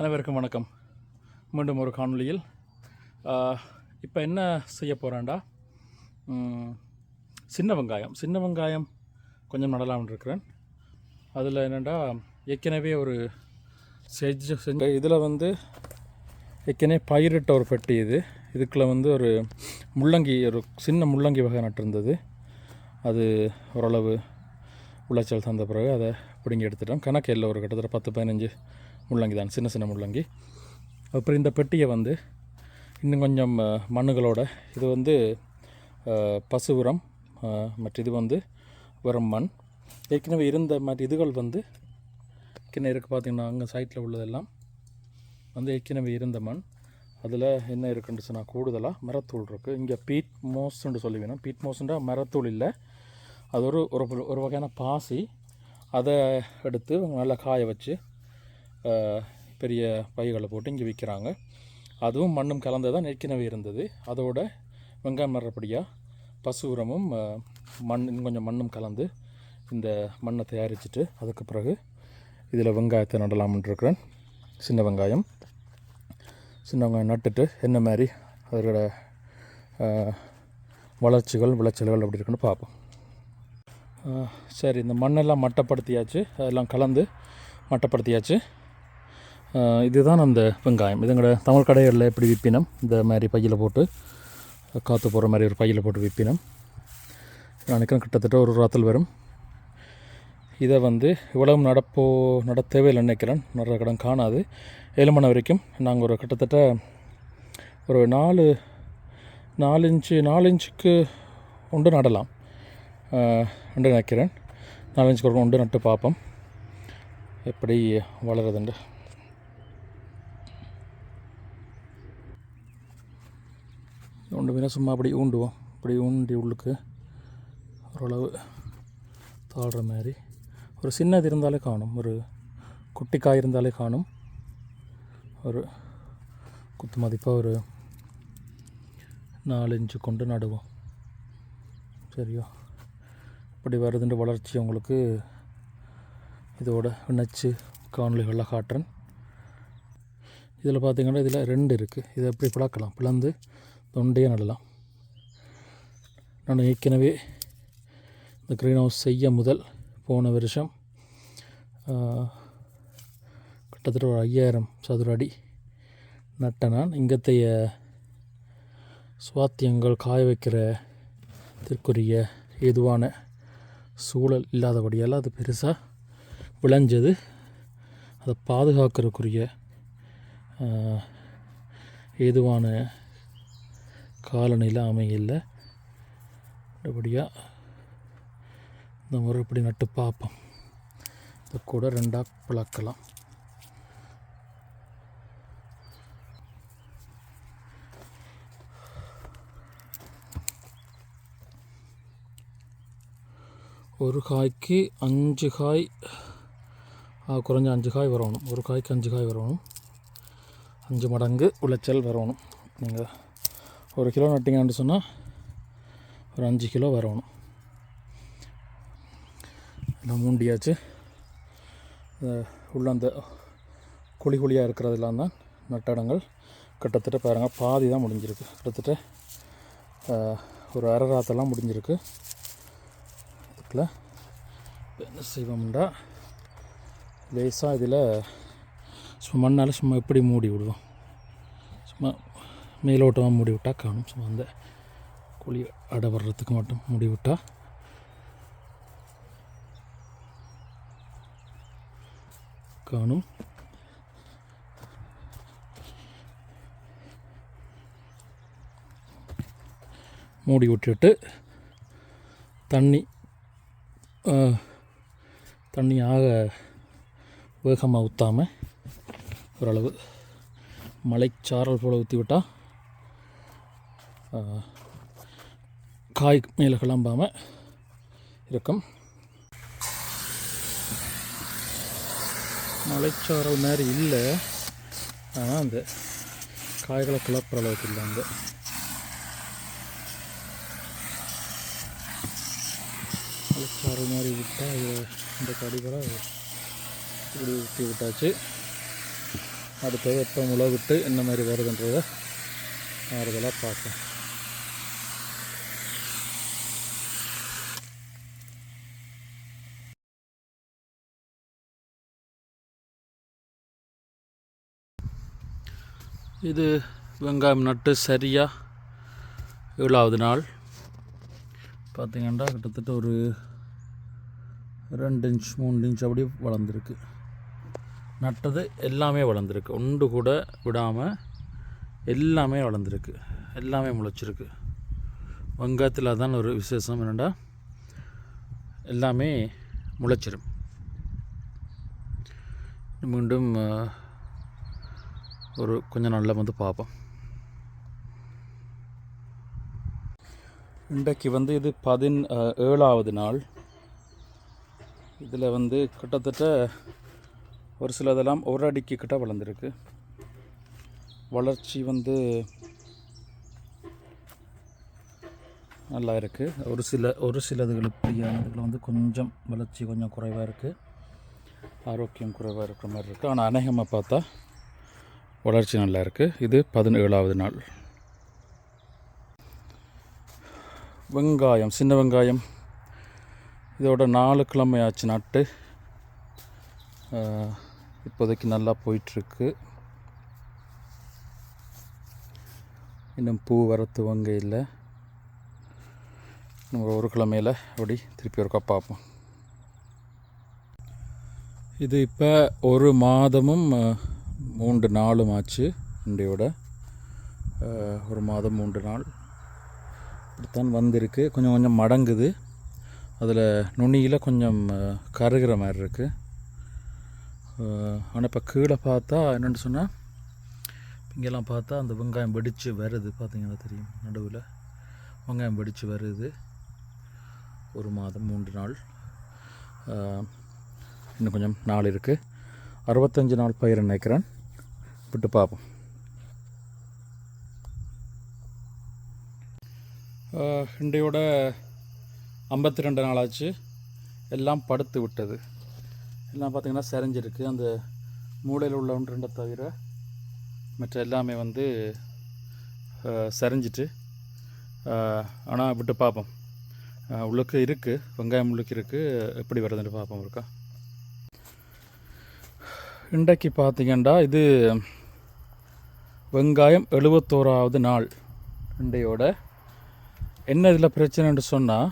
அனைவருக்கும் வணக்கம். மீண்டும் ஒரு காணொலியில் இப்போ என்ன செய்ய போகிறேன்டா சின்ன வெங்காயம். சின்ன வெங்காயம் கொஞ்சம் நடலாம்னு இருக்கிறேன். அதில் என்னென்னா ஏற்கனவே ஒரு செஞ்சு செஞ்ச இதில் வந்து ஏற்கனவே பயிரிட்ட ஒரு பெட்டி இது. இதுக்குள்ளே வந்து ஒரு முள்ளங்கி ஒரு சின்ன முள்ளங்கி வகை நட்டிருந்தது. அது ஓரளவு விளைச்சல் தந்த பிறகு அதை பிடுங்கி எடுத்துட்டோம் கணக்கு இல்லை ஒரு கிட்டத்தட்ட பத்து பதினஞ்சு முள்ளங்கி தான் சின்ன சின்ன முள்ளங்கி. அப்புறம் இந்த பெட்டியை வந்து இன்னும் கொஞ்சம் மண்ணுகளோட இது வந்து பசு உரம் மற்ற இது வந்து வெறும் மண். ஏற்கனவே இருந்த மாதிரி இதுகள் வந்து ஏற்கனவே இருக்குது பார்த்தீங்கன்னா அங்கே சைட்டில் உள்ளதெல்லாம் வந்து ஏற்கனவே இருந்த மண். அதில் என்ன இருக்குன்னு சொன்னால் கூடுதலாக மரத்தூள் இருக்குது இங்கே பீட் மோஸ்ன்னு சொல்லி வேணும். பீட் மோஸ்ன்றா மரத்தூள் இல்லை. அது ஒரு ஒரு ஒரு வகையான பாசி. அதை எடுத்து நல்லா காய வச்சு பெரிய பைகளை போட்டு இங்கே விற்கிறாங்க. அதுவும் மண்ணும் கலந்து தான் ஏற்கனவே இருந்தது. அதோட வெங்காயம் மரப்படியாக பசு உரமும் மண் இன்னும் கொஞ்சம் மண்ணும் கலந்து இந்த மண்ணை தயாரிச்சுட்டு அதுக்கு பிறகு இதில் வெங்காயத்தை நடலாம்னு இருக்கிறேன். சின்ன வெங்காயம். சின்ன வெங்காயம் நட்டுட்டு என்ன மாதிரி அதோட வளர்ச்சிகள் விளைச்சல்கள் அப்படி இருக்குன்னு பார்ப்போம். சரி இந்த மண்ணெல்லாம் மட்டப்படுத்தியாச்சு. அதெல்லாம் கலந்து மட்டப்படுத்தியாச்சு. இதுதான் அந்த வெங்காயம். இதுங்களோட தமிழ் கடைகளில் எப்படி விற்பினம் இந்த மாதிரி பையில் போட்டு காற்று போகிற மாதிரி ஒரு பையில் போட்டு விற்பினம் நினைக்கிறேன் கிட்டத்தட்ட ஒரு ராத்தல் வரும். இதை வந்து இவ்வளவு நடப்போ நட தேவையில்லை நினைக்கிறேன். நிறைய கடன் காணாது. ஏழு மணி வரைக்கும் நாங்கள் ஒரு கிட்டத்தட்ட ஒரு நாலு நாலு இன்ச்சு நாலு இன்ச்சுக்கு உண்டு நடலாம். ஆஹ், உண்டு நினைக்கிறேன். நாலு இன்ச்சுக்கு ஒரு உண்டு நட்டு பார்ப்போம். எப்படி வளருதுண்டு உண்டு. மீன சும்மா அப்படி ஊண்டுவோம் அப்படி ஊண்டி உள்ளுக்கு ஓரளவு தாழ்கிற மாதிரி. ஒரு சின்னது இருந்தாலே காணும். ஒரு குட்டி காய் இருந்தாலே காணும். ஒரு குத்து மதிப்பாக ஒரு நாலு இன்ச்சு கொண்டு நடுவோம். சரியோ? இப்படி வருதுன்ற வளர்ச்சி உங்களுக்கு இதோட இணைச்சு காணொலிகளில் காட்டுறேன். இதில் பார்த்தீங்கன்னா இதில் ரெண்டு இருக்குது இதை எப்படி பிளக்கலாம்? பிளந்து தொண்டையே நடலாம். நான் ஏற்கனவே இந்த க்ரீன் ஹவுஸ் செய்ய முதல் போன வருஷம் கிட்டத்தட்ட ஒரு ஐயாயிரம் சதுர அடி நட்ட நான். இங்கத்தைய சுவாத்தியங்கள் காய வைக்கிற திற்குரிய ஏதுவான சூழல் இல்லாதபடியால் அது பெருசாக விளைஞ்சது. அதை பாதுகாக்கிறதுக்குரிய ஏதுவான காலநிலை அமையல. நல்லபடியாக இந்த முறை இப்படி நட்டு பார்ப்போம். இதை கூட ரெண்டாக பிளக்கலாம். ஒரு காய்க்கு அஞ்சு காய் குறைஞ்ச அஞ்சு காய் வரணும். ஒரு காய்க்கு அஞ்சு காய் வரணும். அஞ்சு மடங்கு விளைச்சல் வரணும். நீங்கள் ஒரு கிலோ நட்டிங்கன்னு சொன்னால் ஒரு அஞ்சு கிலோ வரணும். எல்லாம் மூண்டியாச்சு. உள்ள அந்த குழி குழியாக இருக்கிறதெல்லாம் தான் நட்டடங்கள். கிட்டத்தட்ட பாருங்கள் பாதி தான் முடிஞ்சிருக்கு. கிட்டத்தட்ட ஒரு அரை ராத்தெல்லாம் முடிஞ்சிருக்கு. இதுக்குள்ள என்ன செய்வோம்டா? லேசாக இதில் சும்மா மண்ணால் சும்மா எப்படி மூடி விடுவோம். சும்மா மேலோட்டமாக மூடி விட்டால் காணும். ஸோ அந்த குழி அடை வர்றதுக்கு மட்டும் மூடி விட்டால் காணும். மூடி விட்டுட்டு தண்ணி தண்ணி ஆக வேகமாக ஊற்றாமல் ஓரளவு மலைச்சாரல் போல் ஊற்றி விட்டால் காய் மேலே கிளம்பாமல் இருக்கும் மலைச்சாரல் மாதிரி இல்லை. ஆனால் அந்த காய்களை கிளப்புற அளவுக்கு இல்லை அந்த மலைச்சாரல் மாதிரி விட்டால் இது இந்த கடிகளை இப்படி ஊற்றி விட்டாச்சு. அடுத்தது எப்போ முளை விட்டு என்ன மாதிரி வருதுன்றதை ஆறுதலாக பார்ப்போம் இது வெங்காயம் நட்டு சரியாக ஏழாவது நாள். பார்த்திங்கன்னா கிட்டத்தட்ட ஒரு ரெண்டு இன்ச் மூணு இன்ச் அப்படி வளர்ந்துருக்கு. நட்டது எல்லாமே வளர்ந்துருக்கு. ஒன்று கூட விடாமல் எல்லாமே வளர்ந்துருக்கு. எல்லாமே முளைச்சிருக்கு. வெங்காயத்தில் அதான் ஒரு விசேஷம் என்னென்னா எல்லாமே முளைச்சிரும். மீண்டும் ஒரு கொஞ்ச நாளில் வந்து பார்ப்போம். இன்றைக்கு வந்து இது பதின் ஏழாவது நாள். இதில் வந்து கிட்டத்தட்ட ஒரு சிலதெல்லாம் ஒரு அடிக்கு கிட்ட வளர்ந்துருக்கு. வளர்ச்சி வந்து நல்லா இருக்குது ஒரு சில ஒரு சிலதுகள் இப்படியானதுகள் வந்து கொஞ்சம் வளர்ச்சி கொஞ்சம் குறைவாக இருக்குது ஆரோக்கியம் குறைவாக இருக்கிற மாதிரி இருக்குது ஆனால் அநேகமாக பார்த்தா வளர்ச்சி நல்லா இருக்குது இது பதினேழாவது நாள். வெங்காயம் சின்ன வெங்காயம். இதோட நாலு கிழமை ஆச்சு நட்டு இப்போதைக்கு நல்லா போயிட்டுருக்கு. இன்னும் பூ வர துவங்க இல்லை நம்ம ஒரு கிழமையில் அப்படி திருப்பி ஒருக்கா பார்ப்போம். இது இப்போ ஒரு மாதமும் மூன்று நாளும் ஆச்சு இன்றையோட. ஒரு மாதம் மூன்று நாள். இப்படித்தான் வந்திருக்கு. கொஞ்சம் கொஞ்சம் மடங்குது. அதில் நுனியில் கொஞ்சம் கருகிற மாதிரி இருக்குது ஆனால் இப்போ கீழே பார்த்தா என்னென்னு சொன்னால் இங்கெல்லாம் பார்த்தா அந்த வெங்காயம் வெடித்து வருது. பார்த்தீங்கன்னா தெரியும். நடுவில் வெங்காயம் வெடித்து வருது. ஒரு மாதம் மூன்று நாள். இன்னும் கொஞ்சம் நாள் இருக்குது அறுபத்தஞ்சு நாள் பயிர் நினைக்கிறேன். விட்டு பார்ப்போம். இண்டையோட ஐம்பத்தி ரெண்டு நாளாச்சு. எல்லாம் படுத்து விட்டது. எல்லாம் பார்த்திங்கன்னா செரைஞ்சிருக்கு. அந்த மூளையில் உள்ள ஒன்று ரெண்டை தவிர மற்ற எல்லாமே வந்து செரைஞ்சிட்டு ஆனால் விட்டு பார்ப்போம். உள்ளுக்கு இருக்குது வெங்காயம் உள்ளுக்கு இருக்குது எப்படி வருதுன்னு பார்ப்போம் இருக்கா இன்றைக்கு பார்த்திங்கன்னா இது வெங்காயம் எழுபத்தோராவது நாள். இன்றையோட என்ன இதில் பிரச்சனைன்னு சொன்னால்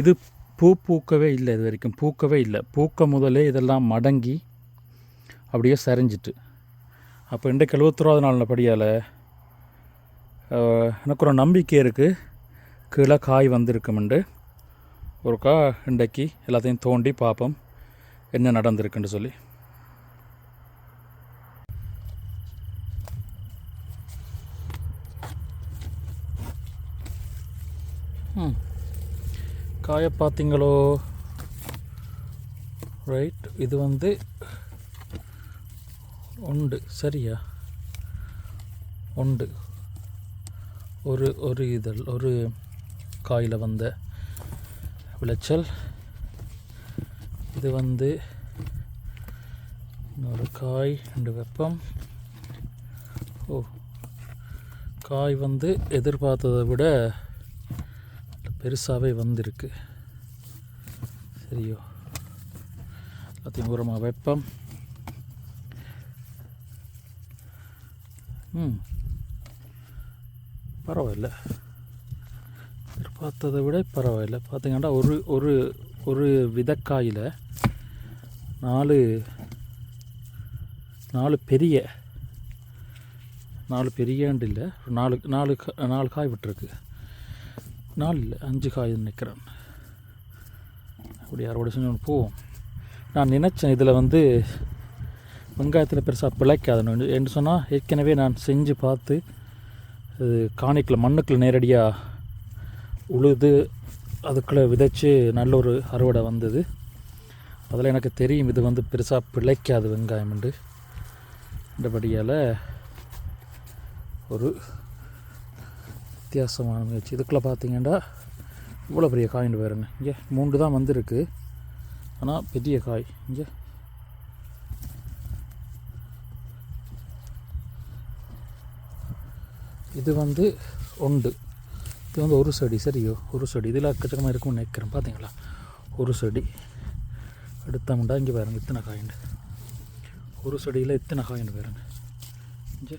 இது பூ பூக்கவே இல்லை இது வரைக்கும் பூக்கவே இல்லை. பூக்க முதலே இதெல்லாம் மடங்கி அப்படியே சரிஞ்சிட்டு. அப்போ இன்றைக்கு எழுபத்தோராவது நாளில் படியால் எனக்கு ஒரு நம்பிக்கை இருக்குது கீழே காய் வந்திருக்குமெண்டு ஒருக்கா இன்றைக்கு எல்லாத்தையும் தோண்டி பார்ப்போம் என்ன நடந்திருக்குன்னு சொல்லி ம் காயை பார்த்தீங்களோ ரைட் இது வந்து உண்டு சரியா? உண்டு. ஒரு ஒரு இதழ் ஒரு காயில் வந்த விளைச்சல். இது வந்து இன்னொரு காய் ரெண்டு வெப்பம். ஓ காய் வந்து எதிர்பார்த்ததை விட பெருசாகவே வந்திருக்கு. சரியோ. எல்லாத்தையும் உரமாக வெப்பம். ம். பரவாயில்ல. எதிர்பார்த்ததை விட பரவாயில்ல. பார்த்தீங்கன்னா ஒரு ஒரு ஒரு விதக்காயில் நாலு நாலு பெரிய நாலு பெரியாண்டு இல்லை ஒரு நாலு நாலு கா- நாலு காய் விட்டுருக்கு. நாலு இல்லை அஞ்சு காய் நிற்கிறேன். அப்படி அறுவடை செஞ்சு போவோம். நான் நினச்சேன் இதில் வந்து வெங்காயத்தில் பெருசாக பிழைக்காதுன்னு என்று சொன்னால் ஏற்கனவே நான் செஞ்சு பார்த்து இது காணிக்கில் மண்ணுக்குள்ள நேரடியாக உழுது அதுக்குள்ளே விதைச்சி நல்ல ஒரு அறுவடை வந்தது. அதில் எனக்கு தெரியும் இது வந்து பெருசாக பிழைக்காது வெங்காயம் என்று. இந்தபடியால் ஒரு வித்தியாசமான முயற்சி. இதுக்குள்ளே பார்த்தீங்கன்னா இவ்வளோ பெரிய காயின் பாருங்க. இங்கே மூன்று தான் வந்திருக்கு. ஆனால் பெரிய காய். இங்கே. இது வந்து ஒன்று இது வந்து ஒரு செடி. சரியோ? ஒரு செடி. இதில் எக்கச்சக்கமாக இருக்கும்னு நினைக்கிறேன். பார்த்தீங்களா ஒரு செடி. எடுத்தோம்டா இங்கே பாருங்க இத்தனை காயிண்டு ஒரு செடியில் இத்தனை காயிண்டு பாருங்க. இங்கே.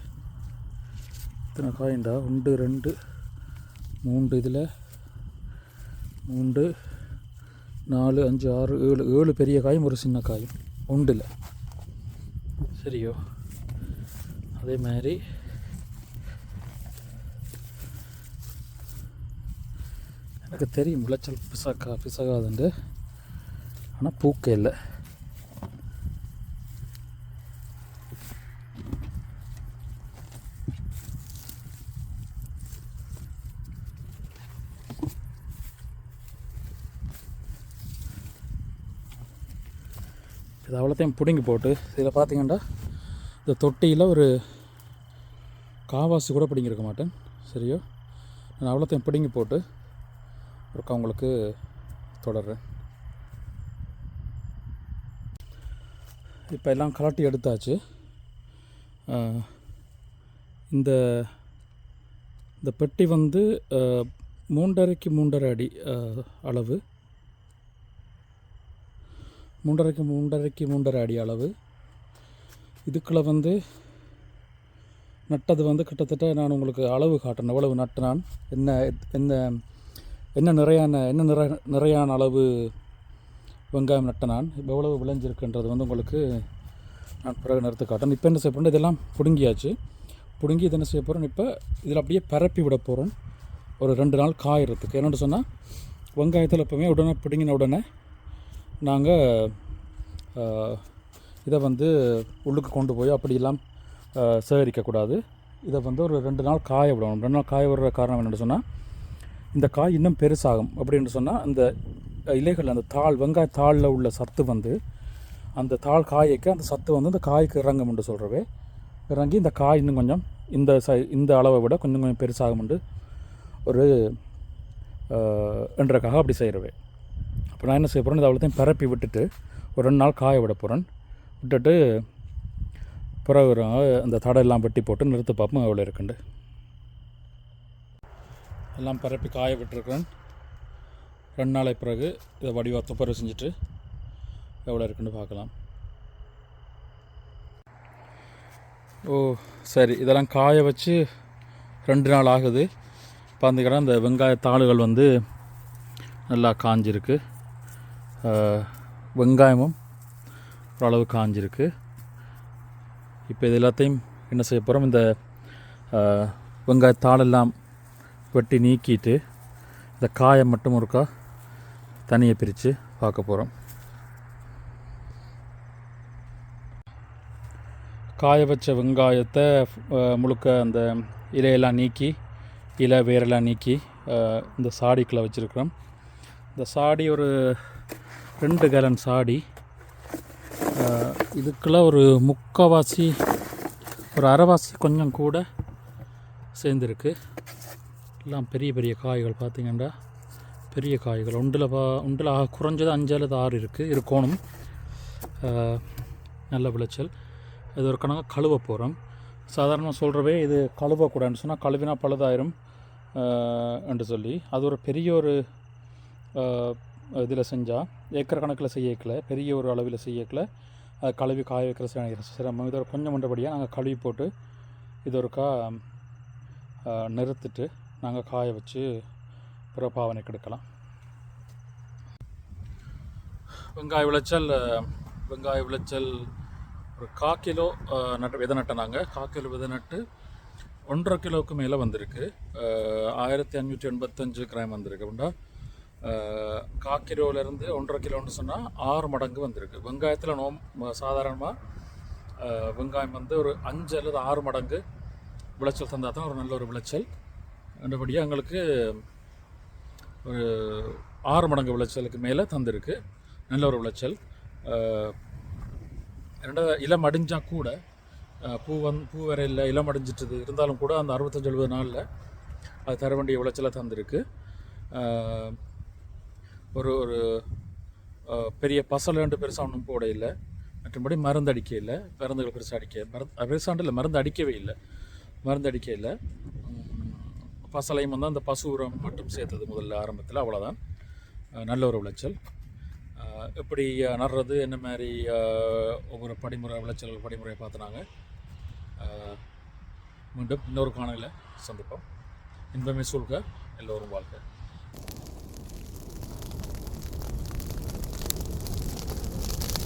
இத்தனை காயிண்டா ஒன்று ரெண்டு. மூன்று இதில். மூன்று நாலு அஞ்சு ஆறு ஏழு ஏழு பெரிய காயும் ஒரு சின்ன காயும். உண்டில் சரியோ. அதே மாதிரி. எனக்கு தெரியும் விளைச்சல் பிசாக்கா பிசகாதுண்டு. ஆனால் பூக்க இல்லை. எல்லாத்தையும் பிடுங்கி போட்டு இதில் பார்த்தீங்கன்னா இந்த தொட்டியில் ஒரு காவாசி கூட பிடுங்கியிருக்க மாட்டேன். சரியோ? நான் அவ்வளோத்தையும் பிடுங்கி போட்டு ஒருக்கா உங்களுக்கு தொடர்றேன். இப்போ எல்லாம் கலட்டி எடுத்தாச்சு. இந்த இந்த பெட்டி வந்து மூன்றரைக்கு மூன்றரை அடி அளவு. மூன்றரைக்கு மூன்றரைக்கு மூன்றரை அடி அளவு. இதுக்குள்ள வந்து நட்டது வந்து கிட்டத்தட்ட நான் உங்களுக்கு அளவு காட்டணும். எவ்வளவு நட்டு நான் என்ன என்ன என்ன நிறையான என்ன நிறை நிறையான அளவு வெங்காயம் நட்ட நான் இப்போ எவ்வளவு விளைஞ்சிருக்குன்றது வந்து உங்களுக்கு நான் பிறகு நிறுத்து காட்டணும் இப்போ என்ன செய்ய போகிறேன் இதெல்லாம் பிடுங்கியாச்சு. பிடுங்கி இது என்ன செய்ய போகிறோம் இப்போ இதில் அப்படியே பரப்பி விட போகிறோம் ஒரு ரெண்டு நாள் காயறதுக்கு என்னென்னு சொன்னால் வெங்காயத்தில் எப்போவுமே உடனே பிடுங்கின உடனே நாங்கள் இதை வந்து உள்ளுக்கு கொண்டு போய் அப்படியெல்லாம் சேகரிக்கக்கூடாது இதை வந்து ஒரு ரெண்டு நாள் காய விடணும். ரெண்டு நாள் காய விடுற காரணம் என்னென்னு சொன்னால் இந்த காய் இன்னும் பெருசாகும் அப்படின்னு சொன்னால் அந்த இலைகள் அந்த தாள் வெங்காய தாளில் உள்ள சத்து வந்து அந்த தாள் காய்க்கு அந்த சத்து வந்து அந்த காய்க்கு இறங்கும் என்று சொல்கிறவே இறங்கி இந்த காய் இன்னும் கொஞ்சம் இந்த சை இந்த அளவை விட கொஞ்சம் கொஞ்சம் பெருசாகும் என்று ஒரு என்றக்காக அப்படி செய்கிறவே இப்போ நான் என்ன செய்ய போகிறேன் இதை அவ்வளோத்தையும் பரப்பி விட்டுட்டு ஒரு ரெண்டு நாள் காய விட போகிறேன் விட்டுட்டு பிறகு அந்த தடையெல்லாம் வெட்டி போட்டு நிறுத்து பார்ப்போம் எவ்வளோ இருக்குண்டு. எல்லாம் பரப்பி காய விட்டுருக்குறேன். ரெண்டு நாளை பிறகு இதை வடிவத்தை துப்புரவு செஞ்சுட்டு எவ்வளோ இருக்குன்னு பார்க்கலாம். ஓ சரி. இதெல்லாம் காய வச்சு ரெண்டு நாள் ஆகுது. பார்த்துக்கிறேன் அந்த வெங்காய தாளுகள் வந்து நல்லா காஞ்சிருக்கு. வெங்காயமும் ஓரளவு காஞ்சிருக்கு. இப்போ இது எல்லாத்தையும் என்ன செய்ய போகிறோம் இந்த வெங்காயத்தாளெல்லாம் வெட்டி நீக்கிட்டு இந்த காயை மட்டும் ஒருக்கா தனியை பிரித்து பார்க்க போகிறோம் காய வச்ச வெங்காயத்தை முழுக்க அந்த இலையெல்லாம் நீக்கி இலை வேரெல்லாம் நீக்கி இந்த சாடிக்குள்ளே வச்சுருக்கிறோம். இந்த சாடி ஒரு ரெண்டு கேலன் சாடி. இதுக்கெல்லாம் ஒரு முக்கால்வாசி ஒரு அரைவாசி கொஞ்சம் கூட சேர்ந்துருக்கு. எல்லாம் பெரிய பெரிய காய்கள் பார்த்திங்கன்னா பெரிய காய்கள். ஒன்றில் பா ஒன்றில் ஆக குறைஞ்சது அஞ்சு அல்லது ஆறு இருக்குது இருக்கணும் நல்ல விளைச்சல். இது ஒரு கணக்காக கழுவ போகிறோம் சாதாரணமாக சொல்கிறவே இது கழுவக்கூடாதுன்னு சொன்னால் கழுவினா பழுதாயிரும் என்று சொல்லி. அது ஒரு பெரிய ஒரு இதில் செஞ்சால் ஏக்கர் கணக்கில் செய்யக்கல பெரிய ஒரு அளவில் செய்யக்கல. அது கழுவி காய வைக்கிற சிரமம் இதோட கொஞ்சம் மண்டபடியாக நாங்கள் கழுவி போட்டு இது ஒருக்கா நிறுத்திட்டு நாங்கள் காய வச்சு பிற பாவனைக்கு எடுக்கலாம். வெங்காய விளைச்சல் வெங்காய விளைச்சல் ஒரு கா கிலோ நட்டு விதை நட்டினாங்க. கா கிலோ விதை நட்டு ஒன்றரை கிலோவுக்கு மேலே வந்திருக்கு. ஆயிரத்தி அஞ்சூற்றி எண்பத்தஞ்சு கிராம் வந்திருக்கு. அப்படின்னா காக்கிரோவிலேருந்து கா கிலோவிலேருந்து ஒன்றரை கிலோன்னு சொன்னால் ஆறு மடங்கு வந்திருக்கு. வெங்காயத்தில் நோம் சாதாரணமாக வெங்காயம் வந்து ஒரு அஞ்சு அல்லது ஆறு மடங்கு விளைச்சல் தந்தால் தான் ஒரு நல்ல ஒரு விளைச்சல். மற்றபடியாக எங்களுக்கு ஒரு ஆறு மடங்கு விளைச்சலுக்கு மேலே தந்திருக்கு. நல்ல ஒரு விளைச்சல். ரெண்டாவது இளம் அடிஞ்சால் கூட பூ வந் பூ வேற இல்லை இளம் அடிஞ்சிட்டுது இருந்தாலும் கூட அந்த அறுபத்தஞ்சு எழுபது நாளில் அது தர வேண்டிய விளைச்சலை தந்திருக்கு. ஒரு ஒரு பெரிய பெரிய பசலண்டு பெருசாக ஒன்றும் போட இல்லை. மற்றபடி மருந்து அடிக்க இல்லை. மருந்துகள் பெருசாக அடிக்க மருந்து பெருசாண்டு இல்லை. மருந்து அடிக்கவே இல்லை. மருந்து அடிக்க இல்லை. பசலையும் வந்து அந்த பசு உரம் மட்டும் சேர்த்தது முதல்ல ஆரம்பத்தில். அவ்வளோதான் நல்ல ஒரு விளைச்சல். எப்படி நடுறது என்ன மாதிரி ஒவ்வொரு படிமுறை விளைச்சல் படிமுறையை பார்த்துனாங்க. மீண்டும் இன்னொரு காணொலியில் சந்திப்போம். இன்பமே சூழ்க எல்லோரும் வாழ்க்கை